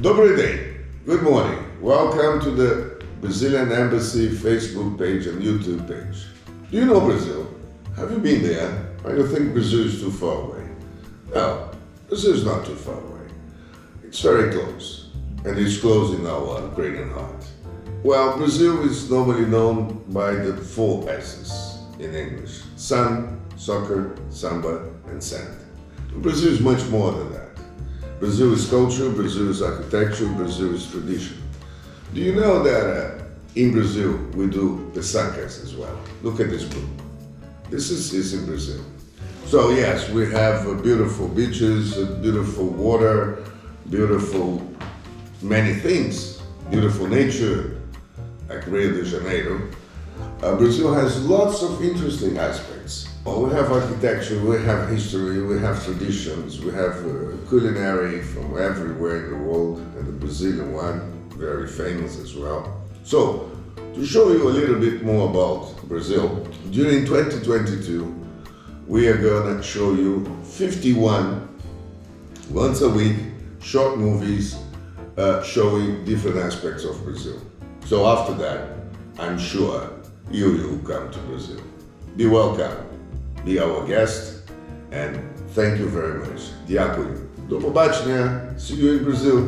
Добрий день. Good morning. Welcome to the Brazilian Embassy Facebook page and YouTube page. Do you know Brazil? Have you been there? Or you think Brazil is too far away? No, Brazil is not too far away. It's very close, and it's close in our brain and heart. Well, Brazil is normally known by the four S's in English sun, soccer, samba, and sand. Brazil is much more than that. Brazil is culture, Brazil is architecture, Brazil is tradition. Do you know that uh, in Brazil we do pesacas as well? Look at this book. This is, is in Brazil. So yes, we have uh, beautiful beaches, uh, beautiful water, beautiful many things, beautiful nature, like Rio de Janeiro. Uh, Brazil has lots of interesting aspects. We have architecture, we have history, we have traditions, we have uh, culinary from everywhere in the world, and the Brazilian one, very famous as well. So, to show you a little bit more about Brazil, during 2022, we are gonna show you 51 once a week short movies uh, showing different aspects of Brazil. So after that, I'm sure you will come to Brazil. Be welcome, be our guest, and thank you very much. Дякую. До побачення. See you in Brazil.